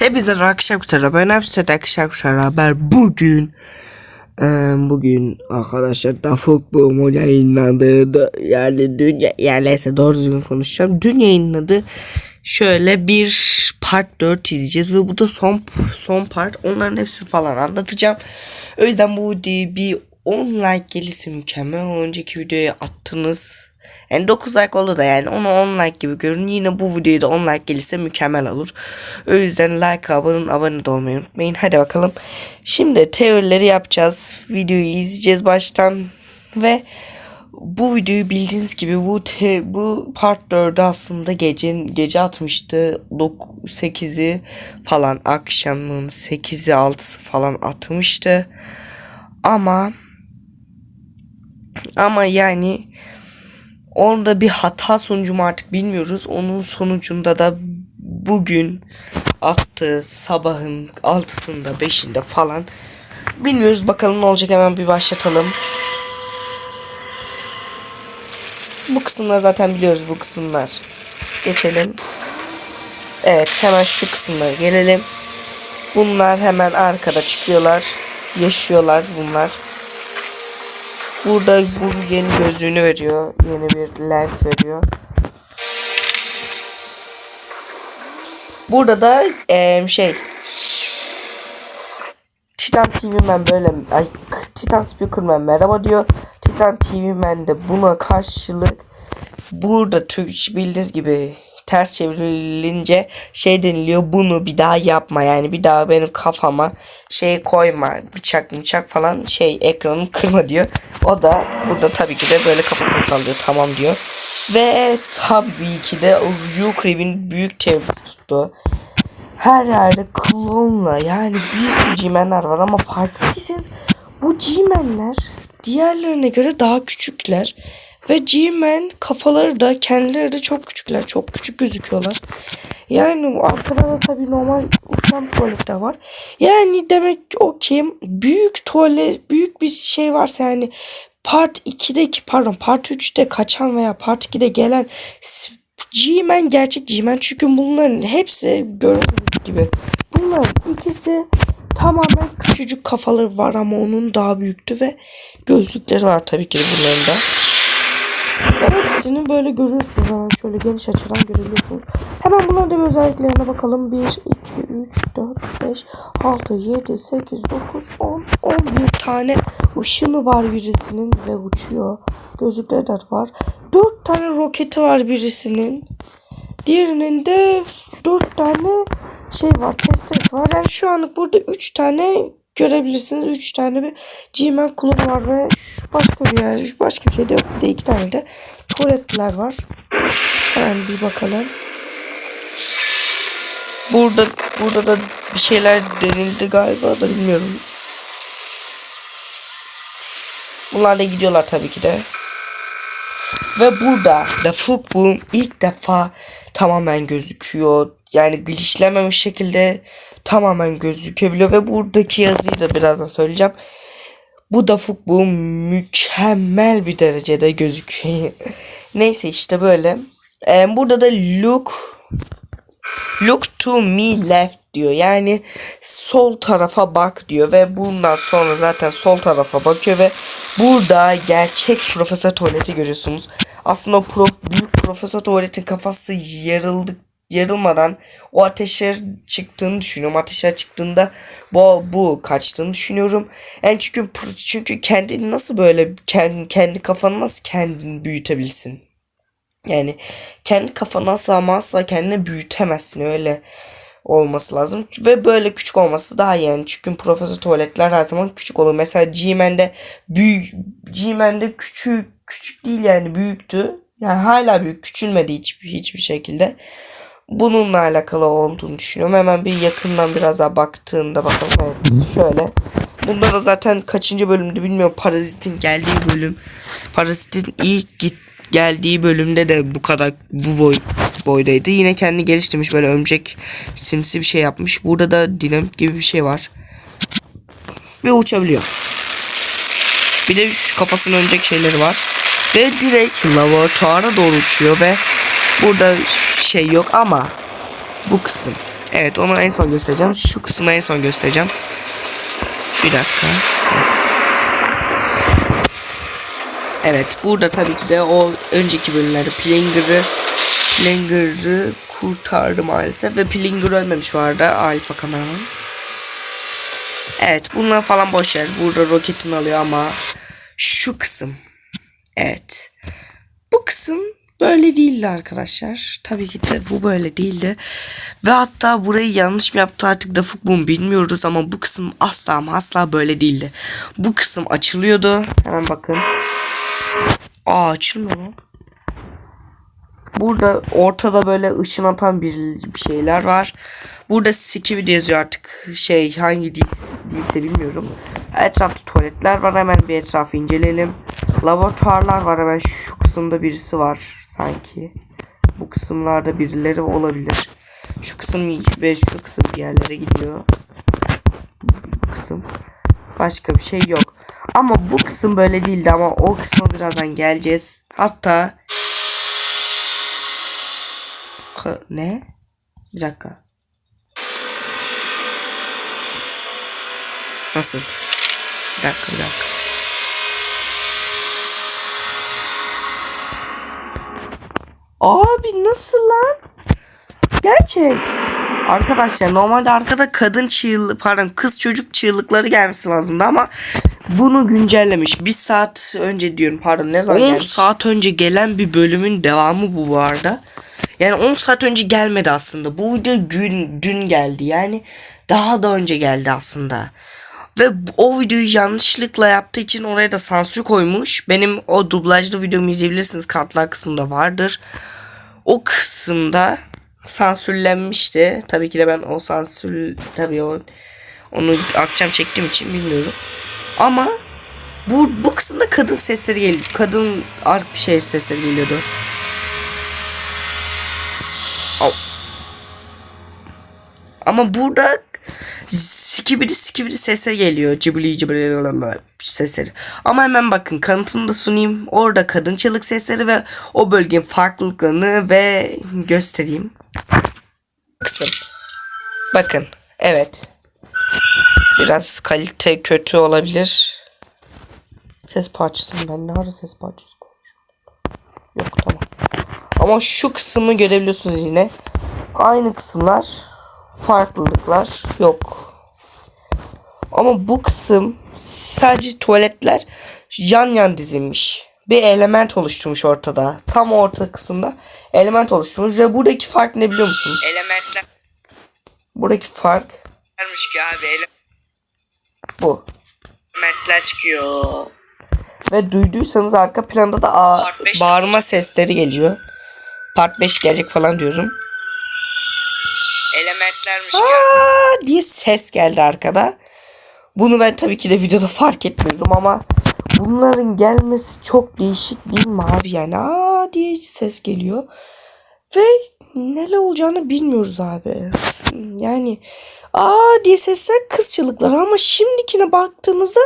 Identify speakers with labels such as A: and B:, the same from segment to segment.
A: Hepinize arkadaşlar kusura ben hepsi arkadaşlar kusura haber bugün eee, bugün arkadaşlar da futbol yayınlandı da- yani dün ya- yani neyse doğru düzgün konuşacağım. Dün yayınladı. Şöyle bir part 4 izleyeceğiz ve bu da son son part. Onların hepsini falan anlatacağım. O yüzden bu videoyu bir 10 like gelirse mükemmel. Önceki videoya attınız yani 9 like oldu da yani onu 10 like gibi görün. Yine bu videoyu da 10 like gelirse mükemmel olur. O yüzden like abone abone olmayı unutmayın. Hadi bakalım. Şimdi teorileri yapacağız. Videoyu izleyeceğiz baştan ve bu videoyu bildiğiniz gibi bu te, bu part 4'ü aslında gece gece atmıştı. 8'i falan akşamın 8'i 6'sı falan atmıştı. Ama ama yani Orada bir hata sonucu mu artık bilmiyoruz. Onun sonucunda da bugün attığı sabahın 6'sında 5'inde falan bilmiyoruz bakalım ne olacak hemen bir başlatalım. Bu kısımları zaten biliyoruz bu kısımlar. Geçelim. Evet hemen şu kısımlara gelelim. Bunlar hemen arkada çıkıyorlar. Yaşıyorlar bunlar. Burada bu yeni gözlüğünü veriyor. Yeni bir lens veriyor. Burada da eee, şey Titan TV Man böyle ay Titan Speakerman merhaba diyor. Titan TV Man de buna karşılık burada Türk bildiğiniz gibi ters çevrilince şey deniliyor bunu bir daha yapma yani bir daha benim kafama şey koyma bıçak bıçak falan şey ekranı kırma diyor. O da burada tabii ki de böyle kafasını sallıyor tamam diyor. Ve tabii ki de Ukraine'in büyük teorisi tuttu. Her yerde klonla yani bir G-Man'ler var ama fark ettiyseniz bu G-Man'ler diğerlerine göre daha küçükler. Ve G-Man kafaları da kendileri de çok küçükler. Çok küçük gözüküyorlar. Yani arkada da tabii normal uçan tuvaletler var. Yani demek o ki büyük tuvalet büyük bir şey varsa yani part 2'deki pardon part 3'te kaçan veya part 2'de gelen G-Man gerçek G-Man çünkü bunların hepsi gördüğünüz gibi bunların ikisi tamamen küçücük kafaları var ama onun daha büyüktü ve gözlükleri var tabii ki de bunların da. Hepsini böyle görüyorsunuz. Hemen şöyle geniş açıdan görebiliyorsunuz. Hemen bunların da bir özelliklerine bakalım. 1, 2, 3, 4, 5, 6, 7, 8, 9, 10, 11 tane ışını var birisinin ve uçuyor. Gözlükleri de var. 4 tane roketi var birisinin. Diğerinin de 4 tane şey var. Testeresi var. Yani şu anlık burada 3 tane görebilirsiniz. 3 tane bir G-Man klonu var ve başka bir yer, başka bir şey de yok. Bir de 2 tane de tuvaletler var. Hemen bir bakalım. Burada burada da bir şeyler denildi galiba da bilmiyorum. Bunlar da gidiyorlar tabii ki de. Ve burada Folk Boom ilk defa tamamen gözüküyor. Yani glitchlememiş şekilde tamamen gözükebiliyor. Ve buradaki yazıyı da birazdan söyleyeceğim. Bu da Boom mükemmel bir derecede gözüküyor. Neyse işte böyle. Ee, burada da look Look to me left diyor. Yani sol tarafa bak diyor ve bundan sonra zaten sol tarafa bakıyor ve burada gerçek profesör tuvaleti görüyorsunuz. Aslında o prof, büyük profesör tuvaletin kafası yarıldı yarılmadan o ateşler çıktığını düşünüyorum. Ateşler çıktığında bu bu kaçtığını düşünüyorum. Yani çünkü çünkü kendini nasıl böyle kendi, kendi kafanı nasıl kendini büyütebilsin? Yani kendi kafanı asla ama asla kendine büyütemezsin öyle olması lazım. Ve böyle küçük olması daha iyi yani. Çünkü profesör tuvaletler her zaman küçük olur. Mesela G-Man'de büyük G-Man'de küçük küçük değil yani büyüktü. Yani hala büyük küçülmedi hiçbir, hiçbir şekilde. Bununla alakalı olduğunu düşünüyorum. Hemen bir yakından biraz daha baktığında bakalım. Şöyle. Bunda da zaten kaçıncı bölümdü bilmiyorum. Parazit'in geldiği bölüm. Parazit'in ilk git geldiği bölümde de bu kadar bu boy boydaydı. Yine kendi geliştirmiş böyle örümcek simsi bir şey yapmış. Burada da dinamit gibi bir şey var. Ve uçabiliyor. Bir de şu kafasının örümcek şeyleri var. Ve direkt laboratuvara doğru uçuyor ve burada şey yok ama bu kısım Evet onu en son göstereceğim. Şu kısmı en son göstereceğim. Bir dakika. Evet burada tabii ki de o önceki bölümlerde Plinger'ı Plinger'ı kurtardı maalesef ve Plinger ölmemiş vardı Alfa kameraman. Evet bunlar falan boş yer. Burada roketin alıyor ama şu kısım. Evet. Bu kısım böyle değildi arkadaşlar. Tabii ki de bu böyle değildi. Ve hatta burayı yanlış mı yaptı artık da Fukbun bilmiyoruz ama bu kısım asla ama asla böyle değildi. Bu kısım açılıyordu. Hemen bakın. Aa açılmıyor mu? Burada ortada böyle ışın atan bir, bir şeyler var. Burada Skibid yazıyor artık. Şey hangi dil, dilse bilmiyorum. Etrafta tuvaletler var. Hemen bir etrafı inceleyelim. Laboratuvarlar var. Hemen şu kısımda birisi var sanki. Bu kısımlarda birileri olabilir. Şu kısım ve şu kısım bir yerlere gidiyor. Bu kısım. Başka bir şey yok. Ama bu kısım böyle değildi ama o kısma birazdan geleceğiz. Hatta ne? Bir dakika. Nasıl? Bir dakika bir dakika. Abi nasıl lan? Gerçek. Arkadaşlar normalde arkada kadın çığlığı pardon kız çocuk çığlıkları gelmesi lazımdı ama bunu güncellemiş. Bir saat önce diyorum pardon ne zaman 10 gelmiş? saat önce gelen bir bölümün devamı bu bu arada. Yani 10 saat önce gelmedi aslında. Bu video gün dün geldi. Yani daha da önce geldi aslında. Ve o videoyu yanlışlıkla yaptığı için oraya da sansür koymuş. Benim o dublajlı videomu izleyebilirsiniz. Kartlar kısmında vardır. O kısımda sansürlenmişti. Tabii ki de ben o sansür tabii o onu akşam çektiğim için bilmiyorum. Ama bu bu kısımda kadın sesleri geliyor. Kadın ark şey sesleri geliyordu. Ama burada sikibidi sikibidi sesler geliyor. Cibili cibili sesleri. Ama hemen bakın kanıtını da sunayım. Orada kadın çığlık sesleri ve o bölgenin farklılıklarını ve göstereyim. Kısım. Bakın. Evet. Biraz kalite kötü olabilir. Ses parçası ben ne ara ses parçası? Yok tamam. Ama şu kısmı görebiliyorsunuz yine. Aynı kısımlar. Farklılıklar yok. Ama bu kısım sadece tuvaletler yan yan dizilmiş. Bir element oluşturmuş ortada. Tam orta kısımda element oluşturmuş ve buradaki fark ne biliyor musunuz?
B: Elementler
A: Buradaki fark
B: varmış ki abi
A: bu.
B: elementler çıkıyor.
A: Ve duyduysanız arka planda da a- bağırma sesleri geliyor. Part 5 gelecek falan diyorum.
B: Abi.
A: Aa diye ses geldi arkada. Bunu ben tabii ki de videoda fark etmiyorum ama bunların gelmesi çok değişik değil mi abi yani aa diye ses geliyor ve neler olacağını bilmiyoruz abi yani aa diye sesler kız çığlıkları ama şimdikine baktığımızda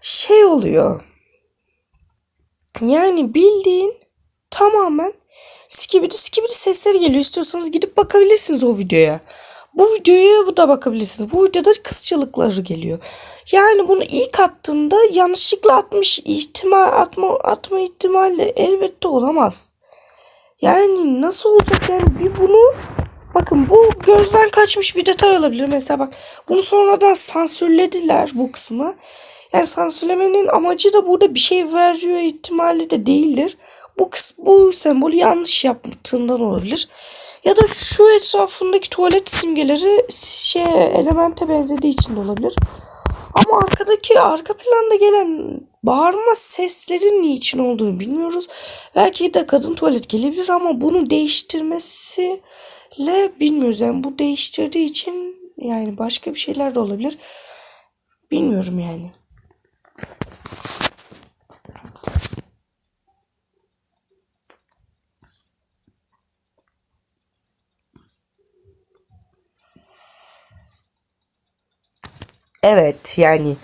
A: şey oluyor yani bildiğin tamamen skibidi skibidi sesleri geliyor. İstiyorsanız gidip bakabilirsiniz o videoya. Bu videoya da bakabilirsiniz. Bu videoda kız çığlıkları geliyor. Yani bunu ilk attığında yanlışlıkla atmış ihtimal atma atma ihtimali elbette olamaz. Yani nasıl olacak yani bir bunu bakın bu gözden kaçmış bir detay olabilir. Mesela bak bunu sonradan sansürlediler bu kısmı. Yani sansürlemenin amacı da burada bir şey veriyor ihtimali de değildir. Bu bu sembolü yanlış yaptığından olabilir. Ya da şu etrafındaki tuvalet simgeleri şey elemente benzediği için de olabilir. Ama arkadaki arka planda gelen bağırma seslerin niçin olduğunu bilmiyoruz. Belki de kadın tuvalet gelebilir ama bunu değiştirmesiyle bilmiyoruz. Yani bu değiştirdiği için yani başka bir şeyler de olabilir. Bilmiyorum yani. Evet yani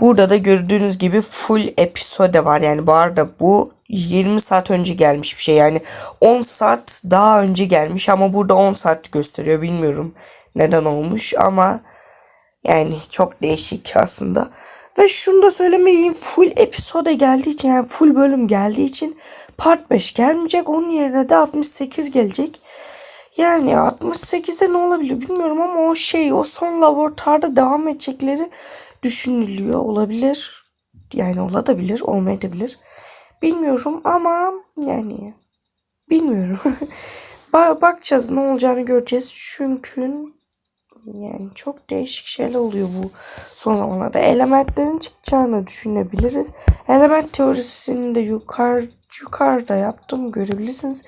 A: burada da gördüğünüz gibi full episode var. Yani bu arada bu 20 saat önce gelmiş bir şey yani 10 saat daha önce gelmiş ama burada 10 saat gösteriyor bilmiyorum neden olmuş ama yani çok değişik aslında. Ve şunu da söylemeyeyim full episode geldiği için yani full bölüm geldiği için part 5 gelmeyecek. Onun yerine de 68 gelecek. Yani 68'de ne olabilir bilmiyorum ama o şey o son laboratuvarda devam edecekleri düşünülüyor olabilir. Yani olabilir olmayabilir. Bilmiyorum ama yani bilmiyorum. Ba- Bakacağız ne olacağını göreceğiz. Çünkü yani çok değişik şeyler oluyor bu son zamanlarda. Elementlerin çıkacağını düşünebiliriz. Element teorisini de yukarı, yukarıda yaptım görebilirsiniz.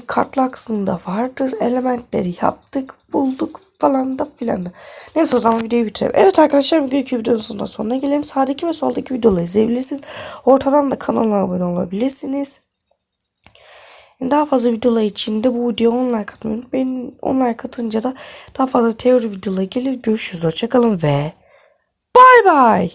A: Kartlı aksında vardır. Elementleri yaptık, bulduk falan da filan da. Neyse o zaman videoyu bitirelim. Evet arkadaşlar bugünkü videonun sonuna sonuna gelelim. Sağdaki ve soldaki videoları izleyebilirsiniz. Ortadan da kanala abone olabilirsiniz. Daha fazla videolar için de bu videoya 10 like atmayı unutmayın. 10 like atınca da daha fazla teori videoları gelir. Görüşürüz. Hoşçakalın ve bay bay.